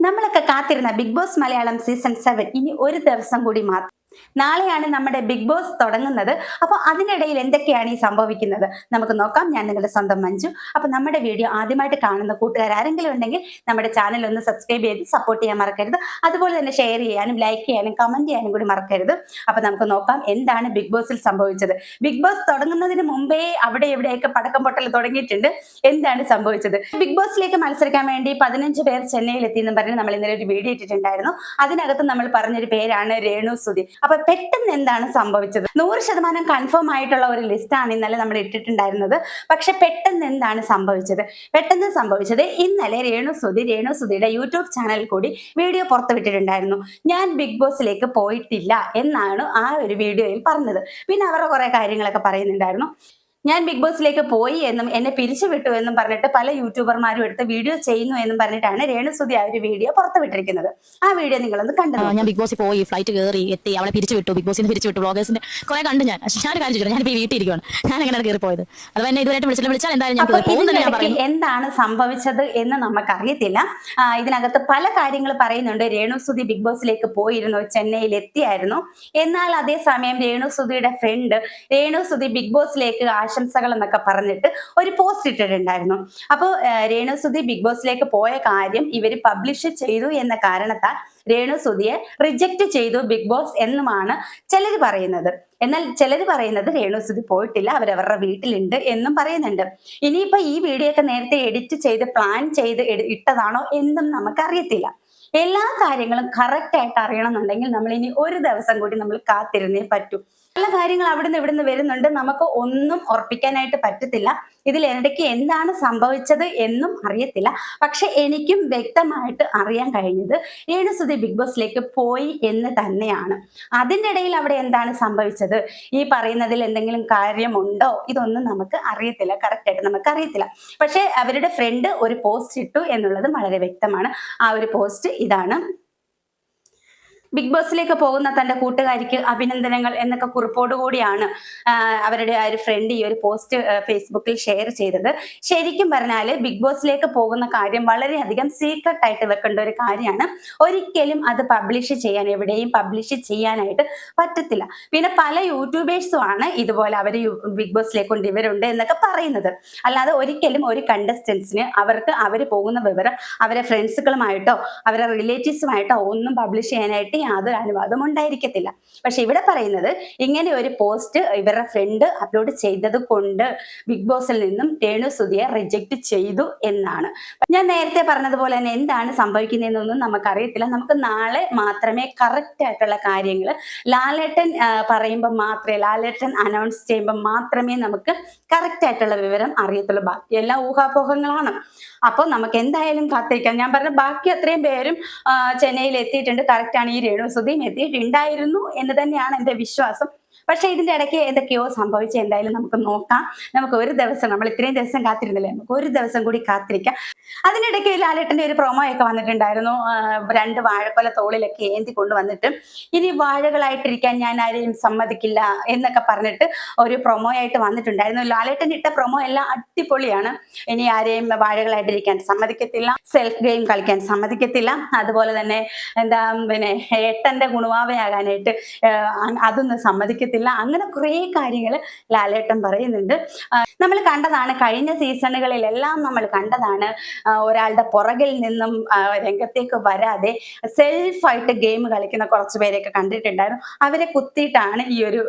നമ്മളൊക്കെ കാത്തിരുന്ന Big Boss Malayalam season seven ഇനി ഒരു ദിവസം കൂടി മാത്രം നാളെയാണ് നമ്മുടെ ബിഗ് ബോസ് തുടങ്ങുന്നത്. അപ്പോൾ അതിനിടയിൽ എന്തൊക്കെയാണ് ഈ സംഭവിക്കുന്നത്? നമുക്ക് നോക്കാം. ഞാൻ നിങ്ങളുടെ സ്വന്തം മഞ്ജു. അപ്പോൾ നമ്മുടെ വീഡിയോ ആദ്യമായിട്ട് കാണുന്ന കൂട്ടുകാർ ആരെങ്കിലും ഉണ്ടെങ്കിൽ നമ്മുടെ ചാനൽ ഒന്ന് സബ്സ്ക്രൈബ് ചെയ്ത് സപ്പോർട്ട് ചെയ്യാൻ മറക്കരുത്. അതുപോലെ തന്നെ ഷെയർ ചെയ്യാനും ലൈക്ക് ചെയ്യാനും കമന്റ് ചെയ്യാനും കൂടി മറക്കരുത്. അപ്പോൾ നമുക്ക് നോക്കാം എന്താണ് ബിഗ് ബോസിൽ സംഭവിച്ചത്. ബിഗ് ബോസ് തുടങ്ങുന്നതിന് മുമ്പേ അവിടെ എവിടെയൊക്കെ പടക്കം പൊട്ടൽ തുടങ്ങിയിട്ടുണ്ട്? എന്താണ് സംഭവിച്ചത്? ബിഗ് ബോസിലേക്ക് മത്സരിക്കാൻ വേണ്ടി പതിനഞ്ച് പേർ ചെന്നൈയിൽ എന്ന് പറഞ്ഞ് നമ്മൾ ഇന്നലെ ഒരു വീഡിയോ ഇട്ടിട്ടുണ്ടായിരുന്നു. അതിനകത്ത് നമ്മൾ പറഞ്ഞൊരു പേരാണ് രേണു സുധി. അപ്പൊ പെട്ടെന്ന് എന്താണ് സംഭവിച്ചത്? നൂറ് ശതമാനം കൺഫേം ആയിട്ടുള്ള ഒരു ലിസ്റ്റ് ആണ് ഇന്നലെ നമ്മൾ ഇട്ടിട്ടുണ്ടായിരുന്നത്. പക്ഷെ പെട്ടെന്ന് എന്താണ് സംഭവിച്ചത്? പെട്ടെന്ന് സംഭവിച്ചത് ഇന്നലെ രേണു സുധി രേണു സുധിയുടെ യൂട്യൂബ് ചാനൽ കൂടി വീഡിയോ പുറത്തുവിട്ടിട്ടുണ്ടായിരുന്നു. ഞാൻ ബിഗ് ബോസിലേക്ക് പോയിട്ടില്ല എന്നാണ് ആ ഒരു വീഡിയോയിൽ പറഞ്ഞത്. പിന്നെ അവരുടെ കുറെ കാര്യങ്ങളൊക്കെ പറയുന്നുണ്ടായിരുന്നു. ഞാൻ ബിഗ് ബോസിലേക്ക് പോയി എന്നും എന്നെ പിരിച്ചുവിട്ടു എന്നും പറഞ്ഞിട്ട് പല യൂട്യൂബർമാരും എടുത്ത് വീഡിയോ ചെയ്യുന്നു എന്നും പറഞ്ഞിട്ടാണ് രേണുസുതി ആ ഒരു വീഡിയോ പുറത്തുവിട്ടിരിക്കുന്നത്. ആ വീഡിയോ നിങ്ങളൊന്ന് കണ്ടു ഞാൻ ബിഗ് ബോസിൽ പോയി ഫ്ലൈറ്റ് കയറി എത്തി അവളെ പിരിച്ചു വിട്ടു ബിഗ് ബോസിൽ നിന്ന് പിരിച്ചു വിട്ടു. ബ്ലോഗേഴ്സിന്റെ കുറെ കണ്ടു ഞാൻ. ഞാൻ കാര്യം ചോദിച്ചു ഞാൻ ഈ വീട്ടിൽ ഇരിക്കുകയാണ് ഞാൻ എങ്ങനെ കയറി പോയത് അത് തന്നെ ഇതുവരെ വിളിച്ചില്ല. വിളിച്ചാൽ എന്തായാലും എന്താണ് സംഭവിച്ചത് എന്ന് നമുക്കറിയത്തില്ല. ഇതിനകത്ത് പല കാര്യങ്ങൾ പറയുന്നുണ്ട്. രേണുസുതി ബിഗ് ബോസിലേക്ക് പോയിരുന്നു ചെന്നൈയിൽ എത്തിയായിരുന്നു. എന്നാൽ അതേസമയം രേണുസുതിയുടെ ഫ്രണ്ട് രേണുസുതി ബിഗ് ബോസിലേക്ക് ആശംസകൾ എന്നൊക്കെ പറഞ്ഞിട്ട് ഒരു പോസ്റ്റ് ഇട്ടിട്ടുണ്ടായിരുന്നു. അപ്പോൾ രേണുസുതി ബിഗ് ബോസിലേക്ക് പോയ കാര്യം ഇവർ പബ്ലിഷ് ചെയ്തു എന്ന കാരണത്താൽ രേണു സുധിയെ റിജക്റ്റ് ചെയ്തു ബിഗ് ബോസ് എന്നുമാണ് ചിലർ പറയുന്നത്. എന്നാൽ ചിലർ പറയുന്നത് രേണുസുതി പോയിട്ടില്ല അവരവരുടെ വീട്ടിലുണ്ട് എന്നും പറയുന്നുണ്ട്. ഇനിയിപ്പോ ഈ വീഡിയോ ഒക്കെ നേരത്തെ എഡിറ്റ് ചെയ്ത് പ്ലാൻ ചെയ്ത് ഇട്ടതാണോ എന്നും നമുക്കറിയത്തില്ല. എല്ലാ കാര്യങ്ങളും കറക്റ്റ് ആയിട്ട് അറിയണമെന്നുണ്ടെങ്കിൽ നമ്മൾ ഇനി ഒരു ദിവസം കൂടി നമ്മൾ കാത്തിരുന്നേ പറ്റൂ. പല കാര്യങ്ങൾ അവിടുന്ന് ഇവിടുന്ന് വരുന്നുണ്ട്. നമുക്ക് ഒന്നും ഉറപ്പിക്കാനായിട്ട് പറ്റത്തില്ല. ഇതിൽ ഇടയ്ക്ക് എന്താണ് സംഭവിച്ചത് എന്നും അറിയത്തില്ല. പക്ഷെ എനിക്കും വ്യക്തമായിട്ട് അറിയാൻ കഴിഞ്ഞത് രേണുസുതി ബിഗ് ബോസിലേക്ക് പോയി എന്ന് തന്നെയാണ്. അതിന്റെ ഇടയിൽ അവിടെ എന്താണ് സംഭവിച്ചത്? ഈ പറയുന്നതിൽ എന്തെങ്കിലും കാര്യമുണ്ടോ? ഇതൊന്നും നമുക്ക് അറിയത്തില്ല. കറക്റ്റായിട്ട് നമുക്ക് അറിയത്തില്ല. പക്ഷെ അവരുടെ ഫ്രണ്ട് ഒരു പോസ്റ്റ് ഇട്ടു എന്നുള്ളത് വളരെ വ്യക്തമാണ്. ആ ഒരു പോസ്റ്റ് ഇതാണ്. ബിഗ് ബോസിലേക്ക് പോകുന്ന തന്റെ കൂട്ടുകാരിക്ക് അഭിനന്ദനങ്ങൾ എന്നൊക്കെ കുറിപ്പോട് കൂടിയാണ് ആ, അവരുടെ ആ ഒരു ഫ്രണ്ട് ഈ ഒരു പോസ്റ്റ് ഫേസ്ബുക്കിൽ ഷെയർ ചെയ്തത്. ശരിക്കും പറഞ്ഞാൽ ബിഗ് ബോസിലേക്ക് പോകുന്ന കാര്യം വളരെയധികം സീക്രട്ട് ആയിട്ട് വെക്കേണ്ട ഒരു കാര്യമാണ്. ഒരിക്കലും അത് പബ്ലിഷ് ചെയ്യാൻ എവിടെയും പബ്ലിഷ് ചെയ്യാനായിട്ട് പറ്റത്തില്ല. പിന്നെ പല യൂട്യൂബേഴ്സും ആണ് ഇതുപോലെ അവർ ബിഗ് ബോസിലേക്ക് കൊണ്ട് ഇവരുണ്ട് എന്നൊക്കെ പറയുന്നത്. അല്ലാതെ ഒരിക്കലും ഒരു കണ്ടസ്റ്റൻസിന് അവർക്ക് അവർ പോകുന്ന വിവരം അവരെ ഫ്രണ്ട്സുകളുമായിട്ടോ അവരെ റിലേറ്റീവ്സുമായിട്ടോ ഒന്നും പബ്ലിഷ് ചെയ്യാനായിട്ട് യാതൊരു അനുവാദം ഉണ്ടായിരിക്കത്തില്ല. പക്ഷെ ഇവിടെ പറയുന്നത് ഇങ്ങനെ ഒരു പോസ്റ്റ് ഇവരുടെ ഫ്രണ്ട് അപ്ലോഡ് ചെയ്തത് കൊണ്ട് ബിഗ് ബോസിൽ നിന്നും രേണു സുധിയെ റിജക്ട് ചെയ്തു എന്നാണ്. ഞാൻ നേരത്തെ പറഞ്ഞതുപോലെ തന്നെ എന്താണ് സംഭവിക്കുന്നതെന്നൊന്നും നമുക്കറിയത്തില്ല. നമുക്ക് നാളെ മാത്രമേ കറക്റ്റ് ആയിട്ടുള്ള കാര്യങ്ങൾ ലാലേട്ടൻ പറയുമ്പോൾ മാത്രമേ ലാലേട്ടൻ അനൗൺസ് ചെയ്യുമ്പോൾ മാത്രമേ നമുക്ക് കറക്റ്റ് ആയിട്ടുള്ള വിവരം അറിയത്തുള്ളൂ. ബാക്കി എല്ലാം ഊഹാപോഹങ്ങളാണ്. അപ്പോൾ നമുക്ക് എന്തായാലും കാത്തിരിക്കാം. ഞാൻ പറഞ്ഞ ബാക്കി അത്രയും പേരും ചെന്നൈയിൽ എത്തിയിട്ടുണ്ട്. കറക്റ്റ് ആണ് ഈ രേണുസുതിയും എത്തിയിട്ടുണ്ടായിരുന്നു എന്ന് തന്നെയാണ് എന്റെ വിശ്വാസം. പക്ഷെ ഇതിന്റെ ഇടയ്ക്ക് എന്തൊക്കെയോ സംഭവിച്ച് എന്തായാലും നമുക്ക് നോക്കാം. നമുക്ക് ഒരു ദിവസം നമ്മൾ ഇത്രയും ദിവസം കാത്തിരുന്നില്ലേ? നമുക്ക് ഒരു ദിവസം കൂടി കാത്തിരിക്കാം. അതിനിടയ്ക്ക് ലാലേട്ടന്റെ ഒരു പ്രൊമോ ഒക്കെ വന്നിട്ടുണ്ടായിരുന്നു. രണ്ട് വാഴക്കൊല തോളിലൊക്കെ ഏന്തി കൊണ്ടുവന്നിട്ട് ഇനി വാഴകളായിട്ടിരിക്കാൻ ഞാൻ ആരെയും സമ്മതിക്കില്ല എന്നൊക്കെ പറഞ്ഞിട്ട് ഒരു പ്രൊമോ ആയിട്ട് വന്നിട്ടുണ്ടായിരുന്നു. ലാലേട്ടൻ ഇട്ട പ്രൊമോ എല്ലാം അടിപൊളിയാണ്. ഇനി ആരെയും വാഴകളായിട്ടിരിക്കാൻ സമ്മതിക്കത്തില്ല സെൽഫ് ഗെയിം കളിക്കാൻ സമ്മതിക്കത്തില്ല. അതുപോലെ തന്നെ എന്താ പിന്നെ ഏട്ടന്റെ ഗുണവാവയാകാനായിട്ട് അതൊന്നും സമ്മതിക്കത്തില്ല. അങ്ങനെ കുറേ കാര്യങ്ങൾ ലാലേട്ടൻ പറയുന്നുണ്ട്. നമ്മൾ കണ്ടതാണ് കഴിഞ്ഞ സീസണുകളിലെല്ലാം നമ്മൾ കണ്ടതാണ് ഒരാളുടെ പുറകിൽ നിന്നും രംഗത്തേക്ക് വരാതെ സെൽഫായിട്ട് ഗെയിം കളിക്കുന്ന കുറച്ച് പേരെയൊക്കെ കണ്ടിട്ടുണ്ടായിരുന്നു. അവരെ കുത്തിയിട്ടാണ് ഈ ഒരു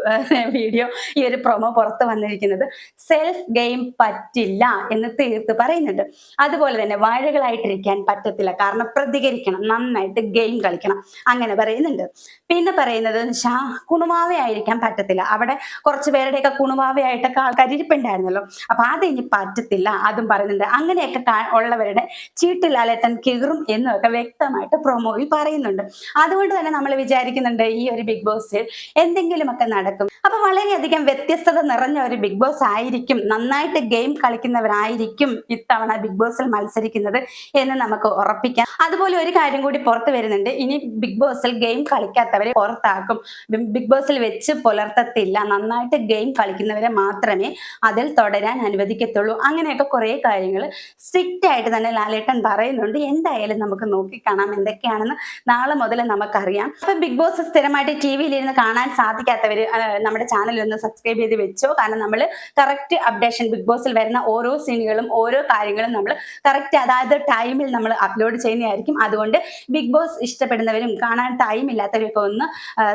വീഡിയോ ഈ ഒരു പ്രൊമോ പുറത്ത് വന്നിരിക്കുന്നത്. സെൽഫ് ഗെയിം പറ്റില്ല എന്ന് തീർത്ത് പറയുന്നുണ്ട്. അതുപോലെ തന്നെ വാഴകളായിട്ടിരിക്കാൻ പറ്റത്തില്ല. കാരണം പ്രതികരിക്കണം നന്നായിട്ട് ഗെയിം കളിക്കണം. അങ്ങനെ പറയുന്നുണ്ട്. പിന്നെ പറയുന്നത് ഷാ കുണുമാവയായിരിക്കാൻ പറ്റത്തില്ല. അവിടെ കുറച്ച് പേരുടെയൊക്കെ കുണുമാവയായിട്ടൊക്കെ ആൾക്കാർ ഇരിപ്പുണ്ടായിരുന്നല്ലോ അപ്പൊ അതിനി പറ്റത്തില്ല. അതും പറയുന്നുണ്ട്. അങ്ങനെയൊക്കെ കാ- ചീട്ടിൽ അലട്ടൻ കീറും എന്നൊക്കെ വ്യക്തമായിട്ട് പ്രൊമോയിൽ പറയുന്നുണ്ട്. അതുകൊണ്ട് തന്നെ നമ്മൾ വിചാരിക്കുന്നുണ്ട് ഈ ഒരു ബിഗ് ബോസിൽ എന്തെങ്കിലുമൊക്കെ നടക്കും. അപ്പൊ വളരെയധികം വ്യത്യസ്തത നിറഞ്ഞ ഒരു ബിഗ് ബോസ് ആയിരിക്കും നന്നായിട്ട് ഗെയിം കളിക്കുന്നവരായിരിക്കും ഇത്തവണ ബിഗ് ബോസിൽ മത്സരിക്കുന്നത് എന്ന് നമുക്ക് ഉറപ്പിക്കാം. അതുപോലെ ഒരു കാര്യം കൂടി പുറത്തു വരുന്നുണ്ട്. ഇനി ബിഗ് ബോസിൽ ഗെയിം കളിക്കാത്തവരെ പുറത്താക്കും. ബിഗ് ബോസിൽ വെച്ച് പുലർ പുലർത്തത്തില്ല. നന്നായിട്ട് ഗെയിം കളിക്കുന്നവരെ മാത്രമേ അതിൽ തുടരാൻ അനുവദിക്കത്തുള്ളൂ. അങ്ങനെയൊക്കെ കുറേ കാര്യങ്ങൾ സ്ട്രിക്റ്റ് തന്നെ ലാലേട്ടൻ പറയുന്നുണ്ട്. എന്തായാലും നമുക്ക് നോക്കിക്കാണാം എന്തൊക്കെയാണെന്ന് നാളെ മുതൽ നമുക്കറിയാം. അപ്പൊ ബിഗ് ബോസ് സ്ഥിരമായിട്ട് ടി വിയിലിരുന്ന് കാണാൻ സാധിക്കാത്തവർ നമ്മുടെ ചാനൽ ഒന്ന് സബ്സ്ക്രൈബ് ചെയ്ത് വെച്ചോ. കാരണം നമ്മൾ കറക്റ്റ് അപ്ഡേഷൻ ബിഗ് ബോസിൽ വരുന്ന ഓരോ സീനുകളും ഓരോ കാര്യങ്ങളും നമ്മൾ കറക്റ്റ് അതായത് ടൈമിൽ നമ്മൾ അപ്ലോഡ് ചെയ്യുന്നതായിരിക്കും. അതുകൊണ്ട് ബിഗ് ബോസ് ഇഷ്ടപ്പെടുന്നവരും കാണാൻ ടൈം ഇല്ലാത്തവരൊക്കെ ഒന്ന്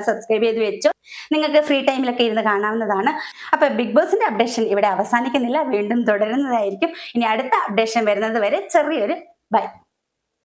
സബ്സ്ക്രൈബ് ചെയ്ത് വെച്ചോ. നിങ്ങൾക്ക് ഫ്രീ ടൈമിലൊക്കെ ഇരുന്ന് കാണാവുന്നതാണ്. അപ്പൊ ബിഗ് ബോസിന്റെ അപ്ഡേഷൻ ഇവിടെ അവസാനിക്കുന്നില്ല. വീണ്ടും തുടരുന്നതായിരിക്കും. ഇനി അടുത്ത അപ്ഡേഷൻ വരുന്നത് വരെ ചെറിയൊരു ബൈ.